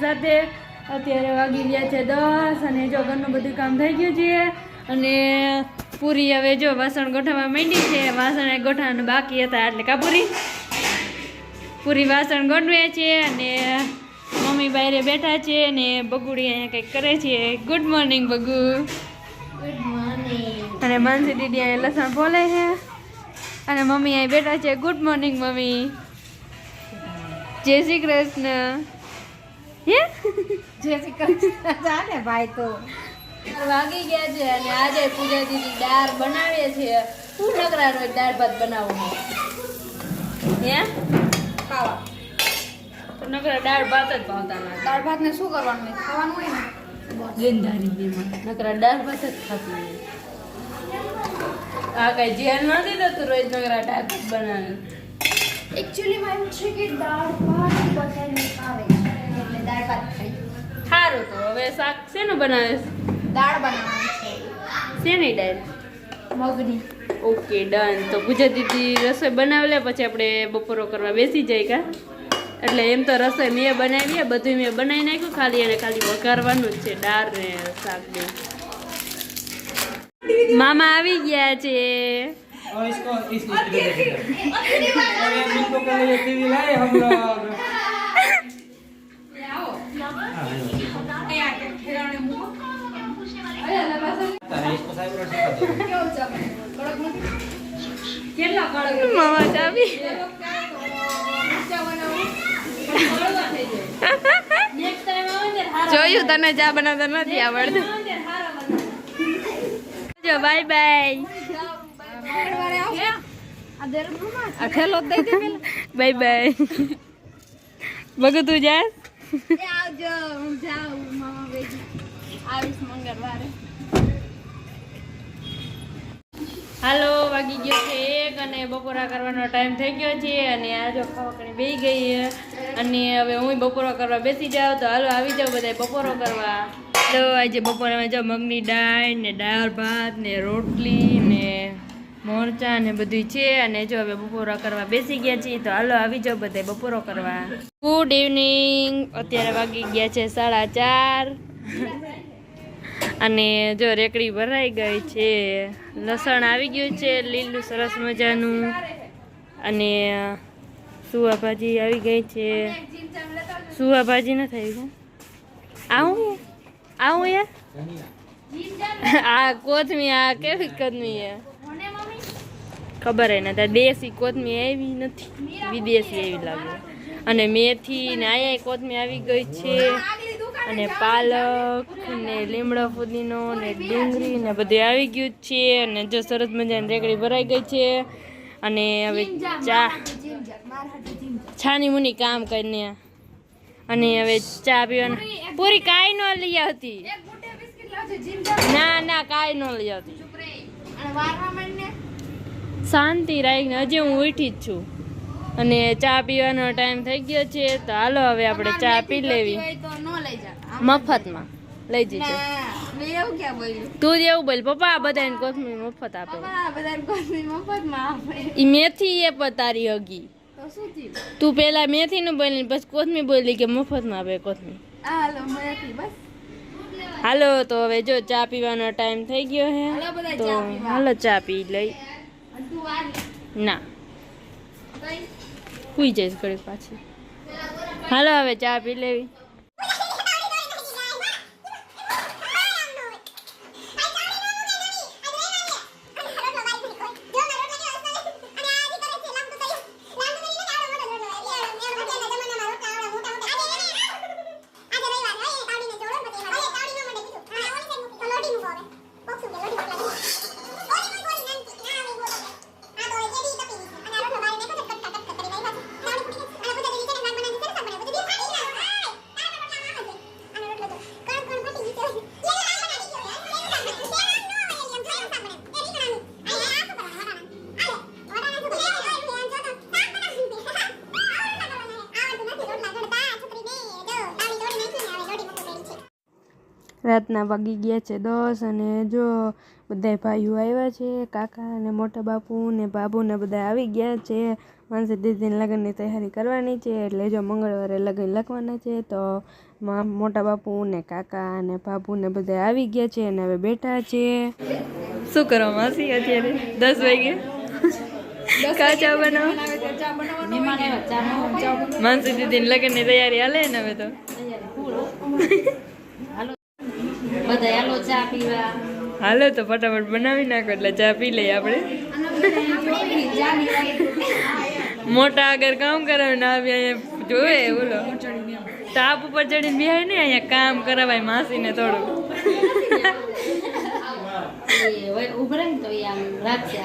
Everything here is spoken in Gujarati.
સાથે. અત્યારે વાગી ગયા છે દસ અને જો ઘરનું બધું કામ થઈ ગયું છે. અને પૂરી હવે જો વાસણ ગોઠવવા માંડી છે. વાસણ ગોઠવવાનું બાકી હતા એટલે કા પૂરી પૂરી વાસણ ગોઠવે છે અને મમ્મી બહારે બેઠા છે અને બગુડી અહીંયા કંઈક કરે છે. Good morning બગુ. ગુડ મોર્નિંગ અને માનસી દીદી અહીંયા લસણ બોલે છે. અને મમ્મી અહીં બેઠા છે. Good morning mummy. જય શ્રી કૃષ્ણ. હે? જય શ્રી કૃષ્ણ. ચાલે ભાઈ તો. વાગી ગયા છે અને આજે પૂજા દીદી દાળ બનાવે છે. શું નકરા રોજ દાળ ભાત બનાવો હે? ખાવા. તો નકરા દાળ ભાત જ ભાવતા ના દાળ ભાત ને શું કરવાનું ખાવાનું હોય ને? ગંધારી નકરા દાળ ભાત જ ખાતી આ કઈ ધ્યાન નથી થતું રોજ નકરા દાળ ભાત બનાવે એકચ્યુઅલી માં એવું છે કે દાળ ભાત બધાને ભાવે એટલે દાળ ભાત ખાઈ સારું તો હવે શાક શેનું બનાવે? દાળ બનાવવાની છે. શેની દાળ? મગની. Okay done. તો પૂજા દીદી રસોઈ બનાવી લે પછી આપણે બપોરો કરવા બેસી જાય કા? એટલે એમ તો રસોઈ મેં બનાવી બધું મેં બનાવી નાખ્યું ખાલી અને ખાલી વઘારવાનું જ છે દાળ ને શાક ને. મામા આવી ગયા છે. और इसको इस इस पे देखिए और ये इनको कर लिए टीवी लाए हम लोग तारे इसको साइड पर सिखा दो કેવું છે આપણે? કડક નથી મામા ચાવી જોયું તને ચા બનાવતા નથી આવડતું જો bye bye bye bye Bagu તું જા જાઉં આવીશ મંગળવારે હાલો વાગી ગયો છે એક અને બપોરા કરવાનો ટાઈમ થઈ ગયો છે અને આજો ખાવાકણી બેસી ગઈ અને હવે હું બપોરો કરવા બેસી જાઉં તો હાલો આવી જાઉં બધા બપોરો કરવા તો આજે બપોરામાં જો મગની દાળ ને દાળ ભાત ને રોટલી ને મોરચા ને બધું છે અને જો હવે બપોરો કરવા બેસી ગયા છીએ તો હાલો આવી જાઓ બધા બપોરો કરવા. ગુડ ઇવનિંગ અત્યારે વાગી ગયા છે સાડા ચાર. અને જો રેકડી ભરાઈ ગઈ છે. લસણ આવી ગયું છે લીલું સરસ મજાનું. અને સુવા ભાજી આવી ગઈ છે. સુવા ભાજી ન થઈ ગયું આવું? આવું યાર? આ કોથમી આ કેવી કદમી છે ખબર હે ત્યાં દેશી કોથમી આવી નથી. વિદેશી એવી લાગે. અને મેથી ને અહીંયા કોથમી આવી ગઈ છે. અને પાલક ને લીમડા ફુદીનો ને ડુંગળી ને બધું આવી ગયું છે. અને જો સરસ મજાની રેકડી ભરાઈ ગઈ છે. અને હવે ચા છાની મુની કામ કરીને. અને હવે ચા પીવાનું. પૂરી કાંઈ ન લઈ આવતી. ના ના કાંઈ ન લઈ આવતી. શાંતિ રાખીને હજી હું ઉઠી જ છું. અને ચા પીવાનો ટાઈમ થઈ ગયો છે તો હાલો હવે આપણે ચા પી લેવી. મફતમાં. લઈ જજો. તું જ એવું બોલ પપ્પા બધાને કોથમીર મફત આપે. ઈ મેથી એ પતારી હગી. તો તું પેલા મેથી નું બોલી પછી કોથમીર બોલી કે મફતમાં આપે કોથમીર. હાલો તો હવે જો ચા પીવાનો ટાઈમ થઈ ગયો હે. તો હાલો ચા પી લઈ. ના. કઈ? જઈશ ઘડી પાછી. હાલો હવે ચા પી લેવી. રાતના વાગી ગયા છે દસ અને જો બધા ભાઈઓ આવ્યા છે કાકા અને મોટા બાપુ ને બાબુ ને બધા આવી ગયા છે. માણસે દીદીને લગ્નની તૈયારી કરવાની છે એટલે જો મંગળવારે લગ્ન લખવાના છે તો મોટા બાપુ ને કાકા ને બાબુ ને બધા આવી ગયા છે અને હવે બેઠા છે. શું કરો માસી અત્યારે? દસ વાગે કાચા બનાવો? માનસી દીદીને લગ્નની તૈયારી હાલે ને હવે તો? બધા હાલો ચા પીવા. હાલો તો ફટાફટ બનાવી નાખો એટલે ચા પી લઈએ આપણે. મોટા આગળ કામ કરાવે ને આવી અહીંયા જોવે બોલો. તાપ ઉપર ચડીને બિહાય ને અહીંયા કામ કરાવાય માસીને થોડું. ઉભરે તો આમ રાખશે